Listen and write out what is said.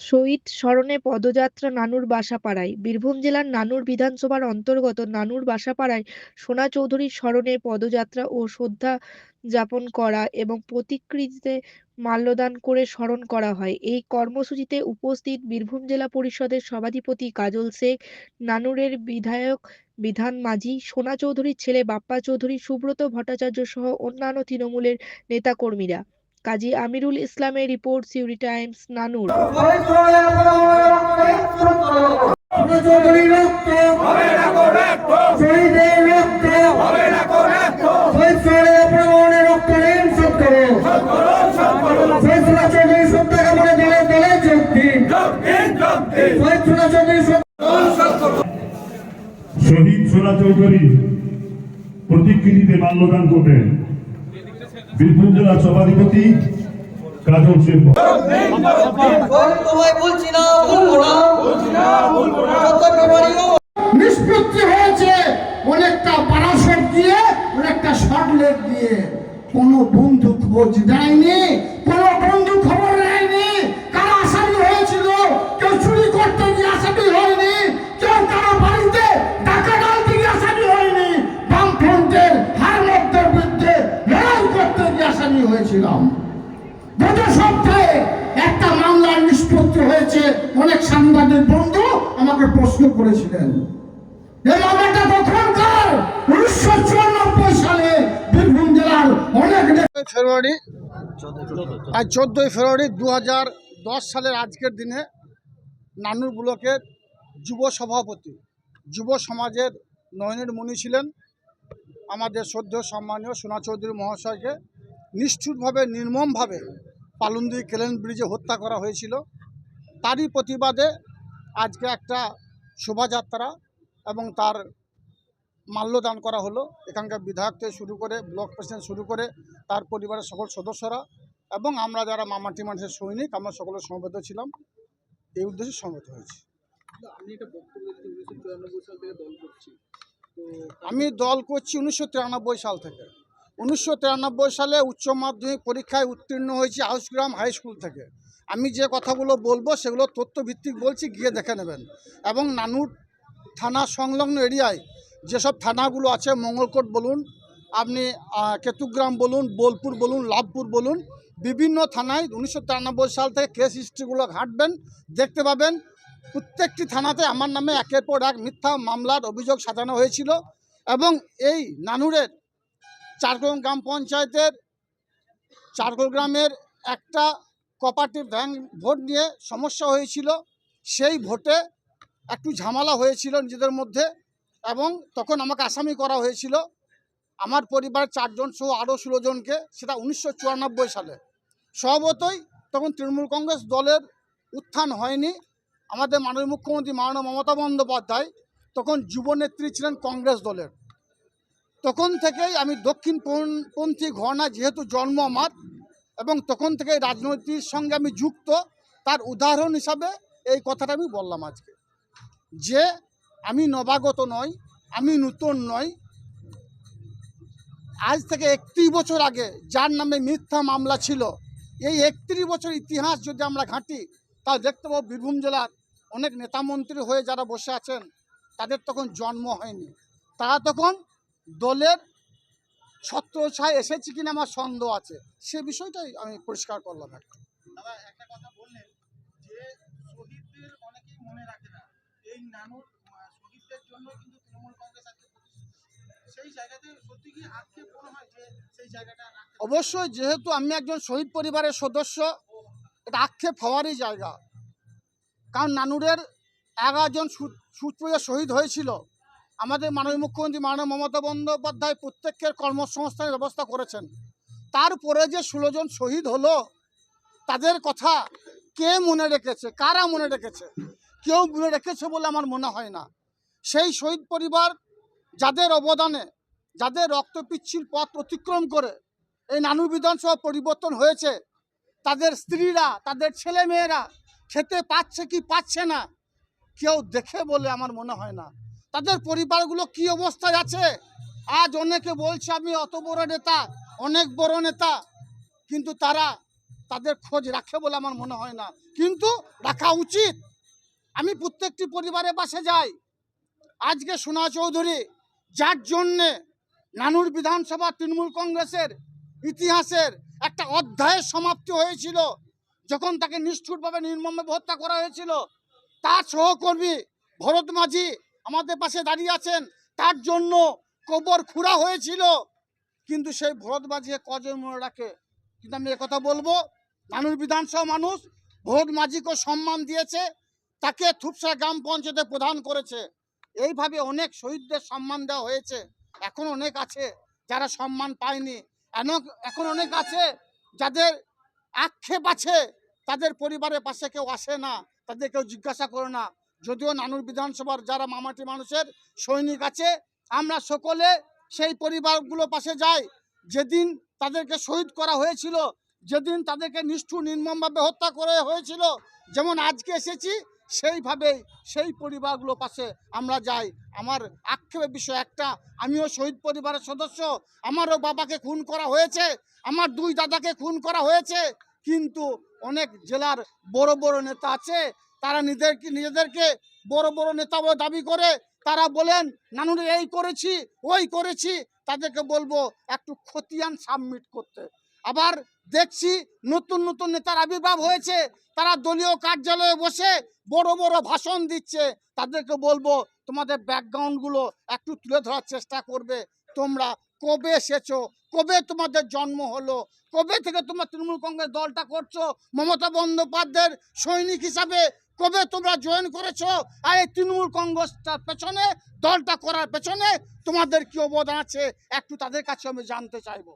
শহীদ স্মরণে পদযাত্রা নানুর বাসাপাড়ায়। বীরভূম জেলার নানুর বিধানসভার অন্তর্গত নানুর বাসাপাড়ায় সোনা চৌধুরীর স্মরণে পদযাত্রা ও শ্রদ্ধা যাপন করা এবং প্রতিকৃতিতে মাল্যদান করে স্মরণ করা হয়। এই কর্মসূচিতে উপস্থিত বীরভূম জেলা পরিষদের সভাধিপতি কাজল শেখ, নানুরের বিধায়ক বিধান মাঝি, সোনা চৌধুরীর ছেলে বাপ্পা চৌধুরী, সুব্রত ভট্টাচার্য সহ অন্যান্য তৃণমূলের নেতাকর্মীরা। কাজী আমিরুল ইসলামের রিপোর্ট সিউরি টাইমস নানুর। শহীদ সোনা চৌধুরী প্রতিকৃতিতে মাল্যদান করবেন। বীরভূম জেলা সভাধিপতি কাজল শিল্প নিষ্পত্তি হয়েছে অনেকটা পারাশট দিয়ে অনেকটা শর্টলেট দিয়ে। কোনো বন্ধু খোঁজ দেয়নি কোনো বন্ধু সপ্তাহে একটা মামলার নিষ্পত্তি হয়েছে। অনেক সাংবাদিক বন্ধু আমাকে প্রশ্ন করেছিলেন। এই মামলাটা তখনকার উনিশশো চুরানব্বই সালে বীরভূম জেলার অনেক ফেব্রুয়ারি, আজ চোদ্দোই ফেব্রুয়ারি দু দশ সালের আজকের দিনে নানুর ব্লকের যুব সভাপতি, যুব সমাজের নয়নের মুনি ছিলেন। আমাদের সদ্য সম্মানীয় সোনা চৌধুরী মহাশয়কে নিষ্ঠুরভাবে, নির্মমভাবে পালুন্দি কেলেন ব্রিজে হত্যা করা হয়েছিল। তারই প্রতিবাদে আজকে একটা শোভাযাত্রা এবং তার মাল্যদান করা হলো। এখানকার বিধায়ক থেকে শুরু করে ব্লক প্রেসিডেন্ট শুরু করে তার পরিবারের সকল সদস্যরা এবং আমরা যারা মামাটি মানুষের সৈনিক আমরা সকলে সমবেত ছিলাম। এই উদ্দেশ্যে সমবেত হয়েছি। আমি দল করছি উনিশশো তিরানব্বই সাল থেকে। উনিশশো তিরানব্বই সালে উচ্চ মাধ্যমিক পরীক্ষায় উত্তীর্ণ হয়েছি হাউসগ্রাম হাই স্কুল থেকে। আমি যে কথাগুলো বলব সেগুলো তথ্যভিত্তিক বলছি, গিয়ে দেখে নেবেন। এবং নানুর থানা সংলগ্ন এরিয়ায় যেসব থানাগুলো আছে, মঙ্গলকোট বলুন, আপনি কেতুগ্রাম বলুন, বোলপুর বলুন, লাভপুর বলুন, বিভিন্ন থানায় উনিশশো তিরানব্বই সাল থেকে কেস হিস্ট্রিগুলো ঘাঁটবেন, দেখতে পাবেন। প্রত্যেকটি থানাতে আমার নামে একের পর এক মিথ্যা মামলার অভিযোগ সাজানো হয়েছিল এবং এই নানুরের চারগ্রাম গ্রাম পঞ্চায়েতের চারগোল গ্রামের একটা কপারেটিভ ব্যাংক ভোট নিয়ে সমস্যা হয়েছিল। সেই ভোটে একটু ঝামেলা হয়েছিল নিজেদের মধ্যে এবং তখন আমাকে আসামি করা হয়েছিল। আমার পরিবার চারজন সহ আরও ষোলো জনকে, সেটা উনিশশো চুরানব্বই সালে। স্বভাবতই তখন তৃণমূল কংগ্রেস দলের উত্থান হয়নি। আমাদের মাননীয় মুখ্যমন্ত্রী মাননীয় মমতা বন্দ্যোপাধ্যায় তখন যুবনেত্রী ছিলেন কংগ্রেস দলের। তখন থেকেই আমি দক্ষিণ পন- পন্থী ঘরনা যেহেতু জন্ম আমার, এবং তখন থেকে রাজনৈতিক সঙ্গে আমি যুক্ত, তার উদাহরণ হিসাবে এই কথাটা আমি বললাম আজকে। যে আমি নবাগত নই, আমি নূতন নই, আজ থেকে একত্রিশ বছর আগে যার নামে মিথ্যা মামলা ছিল, এই একত্রিশ বছর ইতিহাস যদি আমরা ঘাঁটি তা দেখতে পাবো বীরভূম জেলার অনেক নেতামন্ত্রী হয়ে যারা বসে আছেন, তাদের তখন জন্ম হয়নি। তারা তখন দলের ছত্রছায় এসেছে কিনা আমার সন্দেহ আছে। সে বিষয়টাই আমি পরিষ্কার করলাম একটু দাদা একটা কথা বললেন যে শহীদদের অনেকেই মনে রাখে না। এই নানুর শহীদদের জন্য কিন্তু তৃণমূল কংগ্রেস আজকে সেই জায়গাতে সত্যি কি আক্ষেপ মনে হয় যে সেই জায়গাটা অবশ্যই যেহেতু আমি একজন শহীদ পরিবারের সদস্য এটা আক্ষেপ হওয়ারই জায়গা। কারণ নানুরের এগারো জন শহীদ হয়েছিল। আমাদের মাননীয় মুখ্যমন্ত্রী মাননীয় মমতা বন্দ্যোপাধ্যায় প্রত্যেকের কর্মসংস্থানের ব্যবস্থা করেছেন। তারপরে যে ষোলো জন শহীদ হলো, তাদের কথা কে মনে রেখেছে? কারা মনে রেখেছে? কেউ মনে রেখেছে বলে আমার মনে হয় না। সেই শহীদ পরিবার যাদের অবদানে, যাদের রক্তপিচ্ছিল পথ অতিক্রম করে এই নানু বিধানসভা পরিবর্তন হয়েছে, তাদের স্ত্রীরা, তাদের ছেলে মেয়েরা খেতে পাচ্ছে কি পাচ্ছে না, কেউ দেখে বলে আমার মনে হয় না। তাদের পরিবারগুলো কি অবস্থায় আছে? আজ অনেকে বলছে, আমি অত বড় নেতা, অনেক বড় নেতা। কিন্তু তারা তাদের খোঁজ রাখে বলে আমার মনে হয় না। কিন্তু রাখা উচিত। আমি প্রত্যেকটি পরিবারের বাসে যাই। আজকে সোনা চৌধুরী, যার জন্যে নানুর বিধানসভা তৃণমূল কংগ্রেসের ইতিহাসের একটা অধ্যায়ের সমাপ্তি হয়েছিল, যখন তাকে নিষ্ঠুরভাবে নির্মমভাবে হত্যা করা হয়েছিল, তার সহকর্মী ভরত মাঝি আমাদের পাশে দাঁড়িয়ে আছেন। তার জন্য কবর খুঁড়া হয়েছিল। কিন্তু সেই ভরত বাজিয়ে কজন মনে রাখে? কিন্তু আমি কথা বলব, নানুর বিধানসভা মানুষ ভোট মাঝিকে সম্মান দিয়েছে, তাকে থুপসা গ্রাম পঞ্চায়েতে প্রদান করেছে। এইভাবে অনেক শহীদদের সম্মান দেওয়া হয়েছে। এখন অনেক আছে যারা সম্মান পায়নি। এখন অনেক আছে যাদের আক্ষেপ আছে, তাদের পরিবারের পাশে কেউ আসে না, তাদের কেউ জিজ্ঞাসা করে না। যদিও নানুর বিধানসভার যারা মামাটি মানুষের সৈনিক আছে, আমরা সকলে সেই পরিবারগুলো পাশে যাই। যেদিন তাদেরকে শহীদ করা হয়েছিল, যেদিন তাদেরকে নিষ্ঠুর নির্মমভাবে হত্যা করা হয়েছিল, যেমন আজকে এসেছি, সেইভাবেই সেই পরিবারগুলো পাশে আমরা যাই। আমার আক্ষেপের বিষয় একটা, আমিও শহীদ পরিবারের সদস্য, আমারও বাবাকে খুন করা হয়েছে, আমার দুই দাদাকে খুন করা হয়েছে, কিন্তু অনেক জেলার বড় বড় নেতা আছে তারা নিজেদেরকে নিজেদেরকে বড় বড় নেতা দাবি করে, তারা বলেন, নানুরে, এই করেছি, ওই করেছি। তাদেরকে বলব, একটু খতিয়ান সাবমিট করতে। আবার দেখছি নতুন নতুন নেতার আবির্ভাব হয়েছে, তারা দলীয় কার্যালয়ে বসে বড় বড় ভাষণ দিচ্ছে। তাদেরকে বলব, তোমাদের ব্যাকগ্রাউন্ডগুলো একটু তুলে ধরার চেষ্টা করবে। তোমরা কবে এসেছ? কবে তোমাদের জন্ম হলো? কবে থেকে তোমরা তৃণমূল কংগ্রেস দলটা করছ? মমতা বন্দ্যোপাধ্যায়ের সৈনিক হিসাবে কবে তোমরা জয়েন করেছ? আর এই তৃণমূল কংগ্রেসটার পেছনে, দলটা করার পেছনে তোমাদের কি অবদান আছে? একটু তাদের কাছে আমি জানতে চাইব।